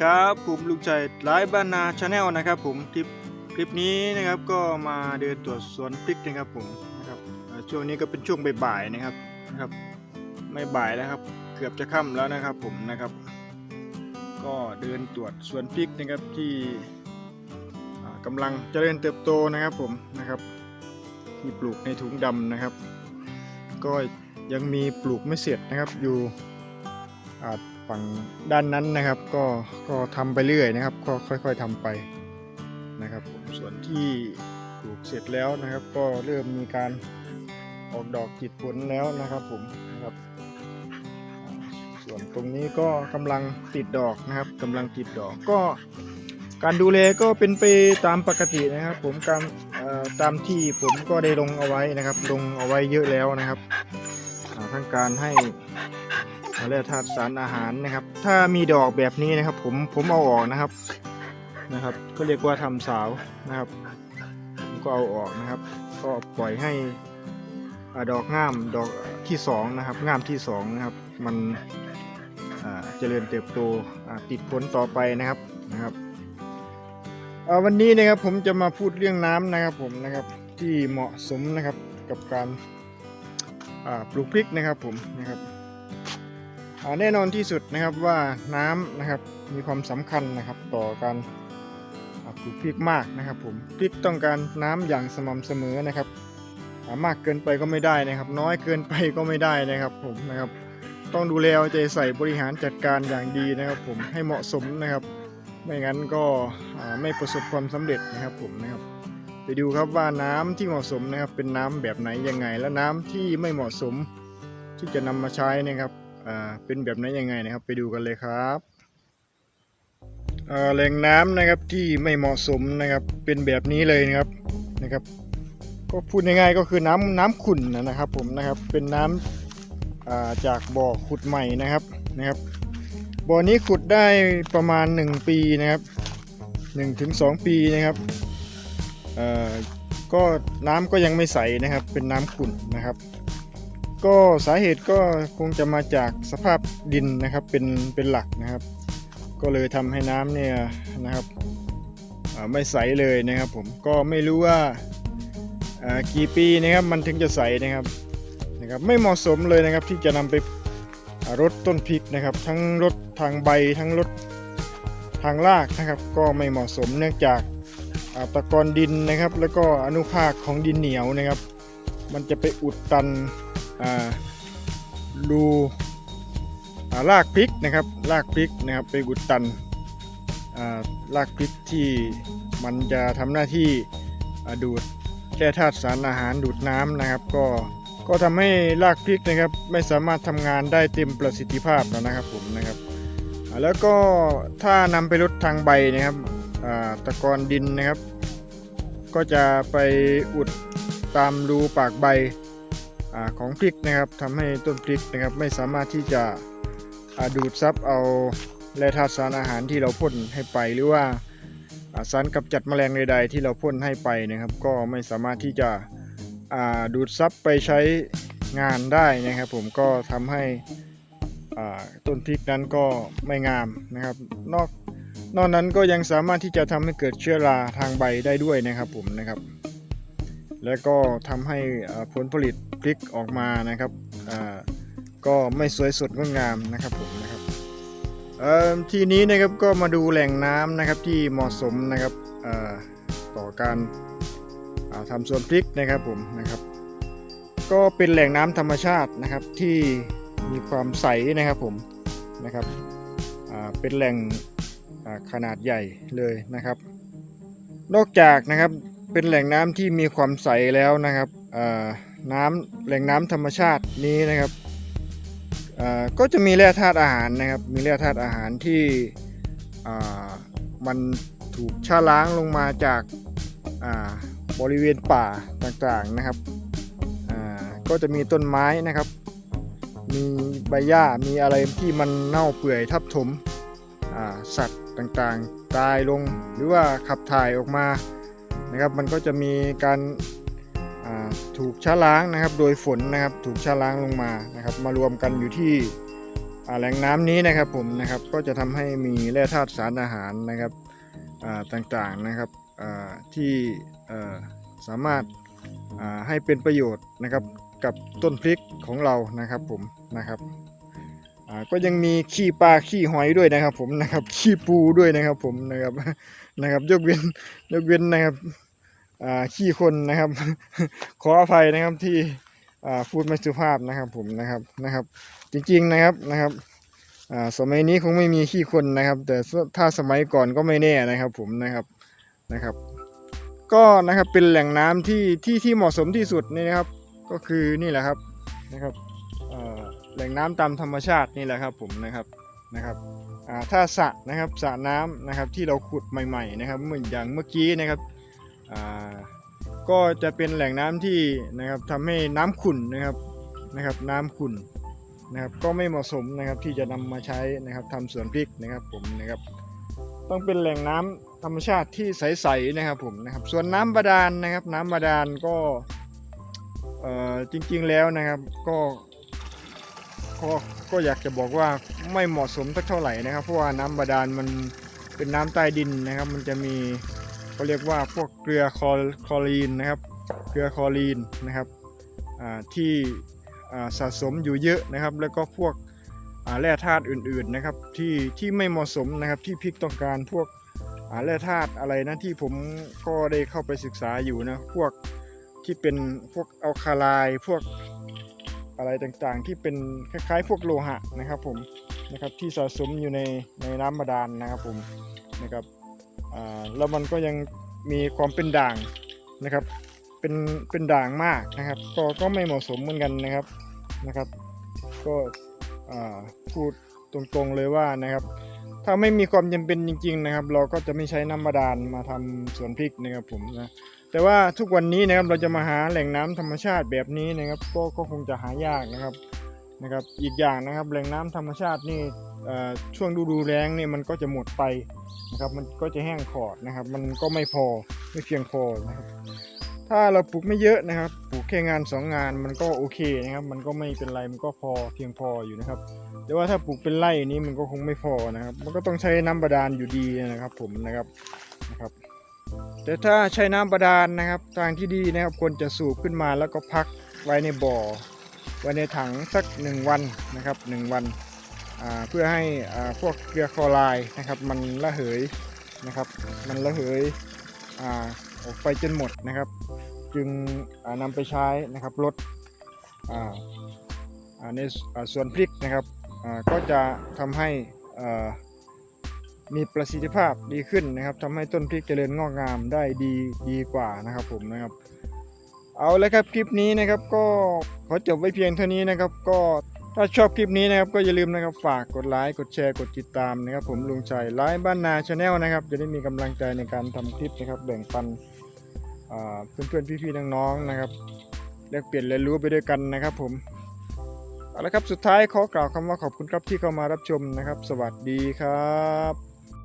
ครับผมลุงชัยไลฟ์บ้านนาชาแนลนะครับผมคลิปคลิปนี้นะครับก็มาเดินตรวจสวนพริกนะครับผมนะครับช่วงนี้ก็เป็นช่วงบ่ายๆนะครับนะครับ ไม่บ่ายแล้วครับ เกือบจะค่ำแล้วนะครับผมนะครับ ก็เดินตรวจสวนพริกนะครับที่อ่ากำลังจเจริญเติบโตนะครับผมนะครับที่ปลูกในถุงดำนะครับ ก็ยังมีปลูกไม่เสร็จนะครับอยู่อ่า ฝั่งด้านนั้นนะครับ ก็ก็ทำไปเรื่อยนะครับ ก็ค่อยๆทำไปนะครับผมส่วนที่ปลูกเสร็จแล้วนะครับ ก็เริ่มมีการออกดอกติดผลแล้วนะครับผมนะครับ ส่วนตรงนี้ก็กำลังติดดอกนะครับกำลังติดดอกก็การดูแลก็เป็นไปตามปกตินะครับ ผมการตามที่ผมก็ได้ลงเอาไว้นะครับ ลงเอาไว้เยอะแล้วนะครับทั้งการให้ แร่ธาตุสารอาหารนะครับ ถ้ามีดอกแบบนี้นะครับ ผมผมเอาออกนะครับนะครับก็เรียกว่าทำสาวนะครับผมก็เอาออกนะครับ ก็ปล่อยให้อดอกงามดอกที่สองนะครับงามที่สองนะครับ มันเจริญเติบโตติดผลต่อไปนะครับนะครับวันนี้นะครับผมจะมาพูดเรื่องน้ำนะครับผมนะครับที่เหมาะสมนะครับกับการปลูกพริกนะครับผมนะครับ แน่นอนที่สุดนะครับว่าน้ำนะครับมีความสำคัญนะครับต่อการปลูกพริกมากนะครับผมพริกต้องการน้ำอย่างสม่ำเสมอนะครับมากเกินไปก็ไม่ได้นะครับ น้อยเกินไปก็ไม่ได้นะครับผมนะครับต้องดูแลเอาใจใส่บริหารจัดการอย่างดีนะครับผมให้เหมาะสมนะครับ ไม่งั้นก็ไม่ประสบความสำเร็จนะครับผมนะครับ ไปดูครับว่าน้ำที่เหมาะสมนะครับเป็นน้ำแบบไหนยังไง และน้ำที่ไม่เหมาะสมที่จะนำมาใช้นะครับ อ่าเป็นแบบไหนยังไงนะครับ ไปดูกันเลยครับแหล่งน้ำนะครับที่ไม่เหมาะสมนะครับเป็นแบบนี้เลยนะครับนะครับ ก็พูดง่ายๆก็คือน้ำน้ำขุ่นนะครับผมนะครับเป็นน้ำอ่าจากบ่อขุดใหม่นะครับนะครับบ่อนี้ขุดได้ประมาณ 1 ปีนะครับ1ถึง2ปีนะครับก็น้ำก็ยังไม่ใสนะครับเป็นน้ำขุ่นนะครับ ก็สาเหตุก็คงจะมาจากสภาพดินนะครับเป็นเป็นหลักนะครับ ก็เลยทำให้น้ำเนี่ยนะครับไม่ใสเลยนะครับผมก็ไม่รู้ว่ากี่ปีนะครับมันถึงจะใสนะครับนะครับไม่เหมาะสมเลยนะครับที่จะนำไปรดต้นพริกนะครับ ทั้งรดทางใบทั้งรดทางรากนะครับ ก็ไม่เหมาะสมเนื่องจากตะกอนดินนะครับ แล้วก็อนุภาคของดินเหนียวนะครับ มันจะไปอุดตัน อ่ารูอ่ารากพริกนะครับรากพริกนะครับไปอุดตันอ่ารากพริกที่มันจะทำหน้าที่ดูดแร่ธาตุสารอาหารดูดน้ำนะครับ ก็ก็ทำให้รากพริกนะครับไม่สามารถทำงานได้เต็มประสิทธิภาพแล้วนะครับผมนะครับแล้วก็ถ้านำไปลดทางใบนะครับตะกอนดินนะครับ ก็จะไปอุดตามรูปากใบ อของพริกนะครับทำให้ต้นพริกนะครับไม่สามารถที่จะดูดซับเอาแร่ธาตุสารอาหารที่เราพ่นให้ไป หรือว่าสารกำจัดแมลงใดๆที่เราพ่นให้ไปนะครับ ก็ไม่สามารถที่จะดูดซับไปใช้งานได้นะครับผมก็ทำให้ต้นพริกนั้นก็ไม่งามนะครับ นอกนอกนั้นก็ยังสามารถที่จะทำให้เกิดเชื้อราทางใบได้ด้วยนะครับผมนะครับ และก็ทำให้ผลผลิตพริกออกมานะครับก็ไม่สวยสดงดงามนะครับผมนะครับทีนี้นะครับก็มาดูแหล่งน้ำนะครับที่เหมาะสมนะครับต่อการาทำสวนพริกนะครับผมนะครับ ก็เป็นแหล่งน้ำธรรมชาตินะครับที่มีความใสนะครับผมนะครับเป็นแหล่งขนาดใหญ่เลยนะครับ นอกจากนะครับ เป็นแหล่งน้ำที่มีความใสแล้วนะครับน้ำแหล่งน้ำธรรมชาตินี้นะครับก็จะมีแร่ธาตุอาหารนะครับ มีแร่ธาตุอาหารที่มันถูกชะล้างลงมาจากาบริเวณป่าต่างๆนะครับ ก็จะมีต้นไม้นะครับ มีใบหญ้า มีอะไรที่มันเน่าเปื่อยทับถมสัตว์ต่างๆ ตายลงหรือว่าขับถ่ายออกมา นะครับ มันก็จะมีการาถูกชะล้างนะครับ โดยฝนนะครับถูกชะล้างลงมานะครับ มารวมกันอยู่ที่แหล่งน้ำนี้นะครับผมนะครับก็จะทำให้มีแร่ธาตุสารอาหารนะครับต่างๆนะครับที่สามารถาให้เป็นประโยชน์นะครับกับต้นพริกของเรานะครับผมนะครับ อ่าก็ยังมีขี้ปลาขี้หอยด้วยนะครับ ผมนะครับขี้ปูด้วยนะครับ ผมนะครับนะครับ ยกเว้นยกเว้นนะครับอ่าขี้คนนะครับ ขออภัยนะครับที่อ่าพูดไม่สุภาพนะครับ ผมนะครับนะครับ จริงๆนะครับนะครับอ่าสมัยนี้คงไม่มีขี้คนนะครับ แต่ถ้าสมัยก่อนก็ไม่แน่นะครับ ผมนะครับนะครับ ก็นะครับเป็นแหล่งน้ำที่ที่ที่เหมาะสมที่สุดนี่นะครับ ก็คือนี่แหละครับนะครับ แหล่งน้ำตามธรรมชาตินี่แหละครับผมนะครับนะครับถ้าสระนะครับสระน้ำนะครับที่เราขุดใหม่ๆนะครับเหมือนอย่างเมื่อกี้นะครับก็จะเป็นแหล่งน้ำที่นะครับทำให้น้ำขุ่นนะครับนะครับน้ำขุ่นนะครับก็ไม่เหมาะสมนะครับที่จะนำมาใช้นะครับทำสวนพริกนะครับผมนะครับต้องเป็นแหล่งน้ำธรรมชาติที่ใสๆนะครับผมนะครับส่วนน้ำบาดาลนะครับ น้ำบาดาลก็จริงๆแล้วนะครับก็ ก็ก็อยากจะบอกว่าไม่เหมาะสมเท่าไหร่นะครับ เพราะว่าน้ำบาดาลมันเป็นน้ำใต้ดินนะครับ มันจะมีเขาเรียกว่าพวกเกลือคลอคลอรีนนะครับ เกลือคลอรีนนะครับที่สะสมอยู่เยอะนะครับ แล้วก็พวกแร่ธาตุอื่นๆนะครับที่ที่ไม่เหมาะสมนะครับที่พริกต้องการพวกแร่ธาตุอะไรนะที่ผมก็ได้เข้าไปศึกษาอยู่นะพวกที่เป็นพวกอัลคาไลพวก อะไรต่างๆ ที่เป็นคล้ายๆ พวกโลหะนะครับผมนะครับที่สะสมอยู่ในในน้ำบาดาลนะครับผมนะครับแล้วมันก็ยังมีความเป็นด่างนะครับ เป็นเป็นด่างมากนะครับ ก็ก็ไม่เหมาะสมเหมือนกันนะครับนะครับ ก็พูดตรงๆเลยว่านะครับ ถ้าไม่มีความจำเป็นจริง ๆ นะครับ เราก็จะไม่ใช้น้ำบาดาลมาทำสวนพริกนะครับผมนะ แต่ว่าทุกวันนี้นะครับเราจะมาหาแหล่งน้ำธรรมชาติแบบนี้นะครับก็ก็คงจะหายากนะครับนะครับ อีกอย่างนะครับแหล่งน้ำธรรมชาตินี่ช่วงฤดูแล้งเนี่ยมันก็จะหมดไปนะครับ มันก็จะแห้งขอดนะครับ มันก็ไม่พอไม่เพียงพอนะครับ ถ้าเราปลูกไม่เยอะนะครับปลูกแค่งานสองงานมันก็โอเคนะครับ มันก็ไม่เป็นไรมันก็พอเพียงพออยู่นะครับ แต่ว่าถ้าปลูกเป็นไร่นี้มันก็คงไม่พอนะครับ มันก็ต้องใช้น้ำบาดาลอยู่ดีนะครับผมนะครับนะครับ แต่ถ้าใช้น้ำบาดาลนะครับ ทางที่ดีนะครับควรจะสูบขึ้นมาแล้วก็พักไว้ในบ่อ ไว้ในถังสักหนึ่งวันนะครับหนึ่งวันเพื่อให้พวกเกลือคลอไรด์นะครับ มันระเหยนะครับ มันระเหยอออกไปจนหมดนะครับ จึงอ่านำไปใช้นะครับลดในส่วนพริกนะครับก็จะทำให้อ่า มีประสิทธิภาพดีขึ้นนะครับทำให้ต้นพริกเจริญงอกงามได้ดีดีกว่านะครับผมนะครับ เอาละครับคลิปนี้นะครับก็ขอจบไว้เพียงเท่านี้นะครับ ก็ถ้าชอบคลิปนี้นะครับก็อย่าลืมนะครับฝากกดไลค์กดแชร์กดติดตามนะครับ ผมลุงชัยไลฟ์บ้านนาชาแนลนะครับ จะได้มีกำลังใจในการทำคลิปนะครับ แบ่งปันอ่าเพื่อนๆพี่ๆน้องๆนะครับแลกเปลี่ยนเรียนรู้ไปด้วยกันนะครับ ผมเอาละครับสุดท้ายขอกล่าวคำว่าขอบคุณครับที่เข้ามารับชมนะครับ สวัสดีครับ